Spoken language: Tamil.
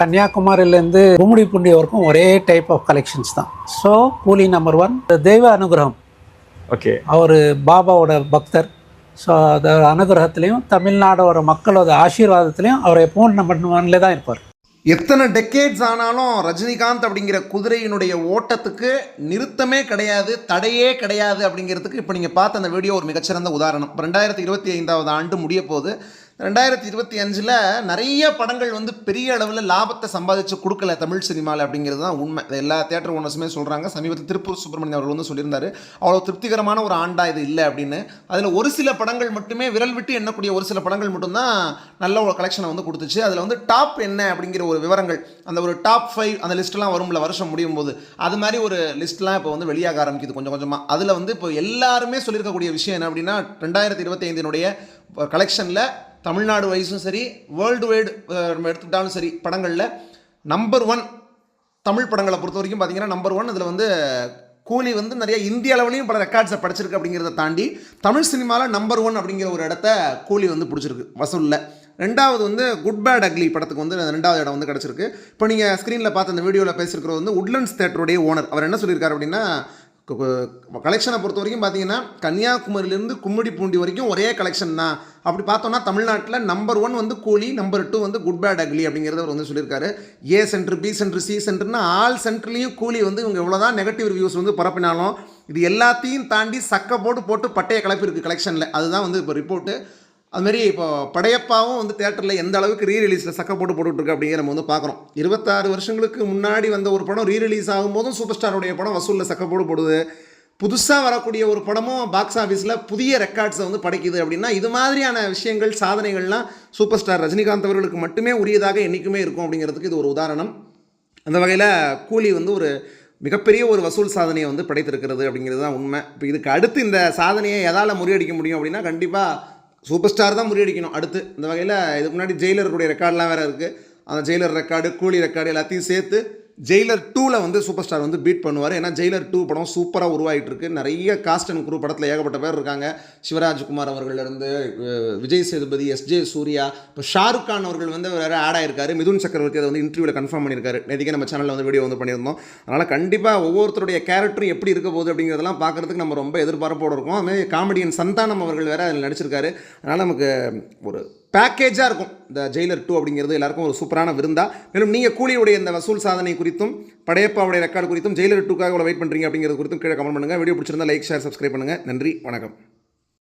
கன்னியாகுமரியிலேருந்து கும்மிடிப்பூண்டி வரைக்கும் ஒரே டைப் ஆஃப் கலெக்ஷன்ஸ் தான். ஸோ கூலி நம்பர் ஒன் தெய்வ அனுகிரகம். ஓகே அவர் பாபாவோட பக்தர். ஸோ அந்த அனுகிரகத்துலேயும் தமிழ்நாடோட மக்களோட ஆசீர்வாதத்துலேயும் அவர் எப்பவும் நம்பர் ஒன்ல தான் இருப்பார். எத்தனை டெக்கேட்ஸ் ஆனாலும் ரஜினிகாந்த் அப்படிங்கிற குதிரையினுடைய ஓட்டத்துக்கு நிறுத்தமே கிடையாது தடையே கிடையாது அப்படிங்கிறதுக்கு இப்போ நீங்கள் பார்த்த அந்த வீடியோ ஒரு மிகச்சிறந்த உதாரணம். ரெண்டாயிரத்தி இருபத்தி ஐந்தாவது ஆண்டு முடிய போகுது ரெண்டாயிரத்தி இருபத்தி அஞ்சில் நிறைய படங்கள் வந்து பெரிய அளவில் லாபத்தை சம்பாதிச்சு கொடுக்கல தமிழ் சினிமாவில் அப்படிங்கிறது தான் உண்மை. எல்லா தேட்டர் ஓனர்ஸுமே சொல்கிறாங்க சமீபத்தில் திருப்பூர் சுப்பிரமணியம் அவர்கள் வந்து சொல்லியிருந்தாரு. அவ்வளோ திருப்திகரமான ஒரு ஆண்டா இது இல்லை அப்படின்னு. அதில் ஒரு சில படங்கள் மட்டுமே விரல் விட்டு எண்ணக்கூடிய ஒரு சில படங்கள் மட்டும்தான் நல்ல ஒரு கலெக்ஷனை வந்து கொடுத்துச்சு. அதில் வந்து டாப் என்ன அப்படிங்கிற ஒரு விவரங்கள் அந்த ஒரு டாப் ஃபைவ் அந்த லிஸ்ட்லாம் வரும்ல வருஷம் முடியும் போது அது மாதிரி ஒரு லிஸ்ட்லாம் இப்போ வந்து வெளியாக ஆரம்பிக்குது கொஞ்சம் கொஞ்சமாக அதில் வந்து இப்போ எல்லாருமே சொல்லியிருக்கக்கூடிய விஷயம் என்ன அப்படின்னா ரெண்டாயிரத்தி இருபத்தி ஐந்தினுடைய கலெக்ஷனில் தமிழ்நாடு வைஸும் சரி வேர்ல்டு வைடு நம்ம எடுத்துக்கிட்டாலும் சரி படங்களில் நம்பர் ஒன் தமிழ் படங்களை பொறுத்த வரைக்கும் பார்த்தீங்கன்னா நம்பர் ஒன் இதில் வந்து கூலி வந்து நிறைய இந்திய அளவுலையும் பல ரெக்கார்ட்ஸை படிச்சிருக்கு அப்படிங்கிறத தாண்டி தமிழ் சினிமாவில் நம்பர் ஒன் அப்படிங்கிற ஒரு இடத்த கூலி வந்து பிடிச்சிருக்கு வசூலில். ரெண்டாவது வந்து குட் பேட் அக்லி படத்துக்கு வந்து ரெண்டாவது இடம் வந்து கிடச்சிருக்கு. இப்போ நீங்கள் ஸ்க்ரீனில் பார்த்து அந்த வீடியோவில் பேசியிருக்கிறது வந்து உட்லண்ட்ஸ் தேட்டருடைய ஓனர் அவர் என்ன சொல்லியிருக்காரு அப்படின்னா கலெக்ஷனை பொறுத்த வரைக்கும் பார்த்தீங்கன்னா கன்னியாகுமரியிலேருந்து கும்மிடி பூண்டி வரைக்கும் ஒரே கலெக்ஷன் தான். அப்படி பார்த்தோம்னா தமிழ்நாட்டில் நம்பர் ஒன் வந்து கூலி நம்பர் டூ வந்து குட் பேட் அக்லி அப்படிங்கிறத அவர் வந்து சொல்லியிருக்காரு. A centre B centre C சென்டர்னா all சென்டர்லேயும் கூலி வந்து இவங்க எவ்வளோதான் நெகட்டிவ் ரிவ்யூஸ் வந்து பரப்பினாலும் இது எல்லாத்தையும் தாண்டி சக்க போட்டு போட்டு பட்டையை கலப்பிருக்கு கலெக்ஷனில் அதுதான் வந்து இப்போ ரிப்போர்ட்டு அதுமாரி இப்போ படையப்பாவும் வந்து தேட்டரில் எந்த அளவுக்கு ரீ ரிலீஸில் சக்க போட்டு போட்டுட்ருக்கு அப்படிங்கிற நம்ம வந்து பார்க்குறோம். இருபத்தாறு வருஷங்களுக்கு முன்னாடி வந்த ஒரு படம் ரீ ரிலீஸ் ஆகும்போதும் சூப்பர் ஸ்டாருடைய படம் வசூலில் சக்க போட்டு போடுது. புதுசாக வரக்கூடிய ஒரு படமும் பாக்ஸ் ஆஃபீஸில் புதிய ரெக்கார்ட்ஸை வந்து படைக்குது அப்படின்னா இது மாதிரியான விஷயங்கள் சாதனைகள்லாம் சூப்பர் ஸ்டார் ரஜினிகாந்த் அவர்களுக்கு மட்டுமே உரியதாக என்றைக்குமே இருக்கும் அப்படிங்கிறதுக்கு இது ஒரு உதாரணம். அந்த வகையில் கூலி வந்து ஒரு மிகப்பெரிய ஒரு வசூல் சாதனையை வந்து படைத்திருக்கிறது அப்படிங்கிறது தான் உண்மை. இப்போ இதுக்கு அடுத்து இந்த சாதனையை எதால் முறியடிக்க முடியும் அப்படின்னா கண்டிப்பாக சூப்பர் ஸ்டார் தான் முறியடிக்கணும். அடுத்து இந்த வகையில் இதுக்கு முன்னாடி ஜெயிலருடைய ரெக்கார்ட்லாம் வேறு இருக்குது அந்த ஜெயிலர் ரெக்கார்டு கூலி ரெக்கார்டு எல்லாத்தையும் சேர்த்து ஜெயிலர் டூவில் வந்து சூப்பர் ஸ்டார் வந்து பீட் பண்ணுவார். ஏன்னா ஜெயிலர் டூ படம் சூப்பராக உருவாகிட்டு இருக்கு நிறைய காஸ்ட் அண்ட் குரூப் படத்தில் ஏகப்பட்ட பேர் இருக்காங்க. சிவராஜ்குமார் அவர்கள்லேருந்து விஜய் சேதுபதி எஸ் ஜே சூர்யா இப்போ ஷாருக் கான் அவர்கள் வந்து வேறு ஆட் ஆயிருக்காரு. மிதுன் சக்கரவர்த்தி அதை வந்து இன்டர்வியூவில் கன்ஃபார்ம் பண்ணியிருக்காரு. நேற்றுக்கே நம்ம சேனலில் வந்து வீடியோ வந்து பண்ணியிருந்தோம். அதனால் கண்டிப்பாக ஒவ்வொருத்தருடைய கேரக்டரும் எப்படி இருக்க போகுது அப்படிங்கிறதெல்லாம் பார்க்குறதுக்கு நம்ம ரொம்ப எதிர்பார்ப்போடு இருக்கோம். அதுமாதிரி காமெடியன் சந்தானம் அவர்கள் வேறு அதில் நடிச்சிருக்காரு. அதனால் நமக்கு ஒரு பேக்கேஜாக இருக்கும். இந்த ஜெயிலர் டூ அப்படிங்கிறது எல்லாருக்கும் ஒரு சூப்பரான விருந்தா. மேலும் நீங்கள் கூலியுடைய இந்த வசூல் சாதனை குறித்தும் படையப்பாவுடைய ரெக்கார்டு குறித்தும் ஜெயிலர் டூக்காக இவ்வளோ வெயிட் பண்ணுறீங்க அப்படிங்கிறது குறித்தும் கீழே கமெண்ட் பண்ணுங்கள் வீடியோ பிடிச்சிருந்தா லைக் ஷேர் சப்ஸ்கிரைப் பண்ணுங்கள் நன்றி வணக்கம்.